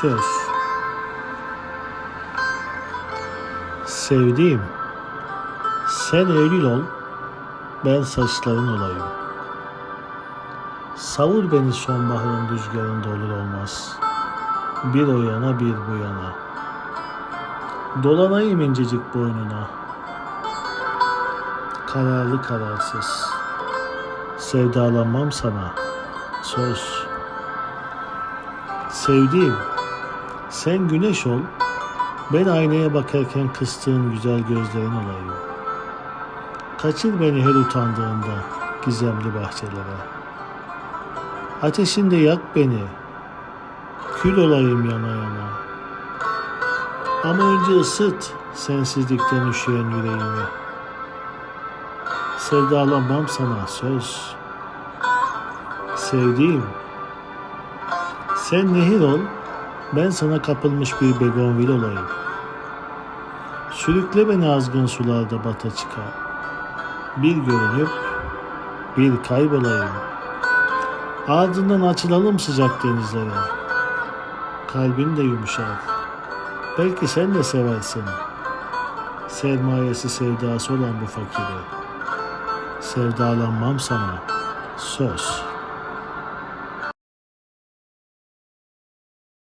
söz. Sevdiğim, sen Eylül ol, ben saçların olayım. Savur beni sonbaharın rüzgarında olur olmaz. Bir o yana bir bu yana. Dolanayım incecik boynuna. Kararlı kararsız. Sevdalanmam sana. Söz. Sevdiğim, sen güneş ol, ben aynaya bakarken kıstığın güzel gözlerin olayım. Kaçır beni her utandığında gizemli bahçelere. Ateşinde yak beni, kül olayım yana yana. Ama önce ısıt sensizlikten üşüyen yüreğimi. Sevdalanmam sana söz. Sevdiğim, sen nehir ol, ben sana kapılmış bir begonvil olayım. Sürükle beni azgın sularda bata çıka. Bir görünüp bir kaybolayım. Ardından açılalım sıcak denizlere. Kalbin de yumuşar. Belki sen de seversin. Sermayesi sevdası olan bu fakiri. Sevdalanmam sana. Söz.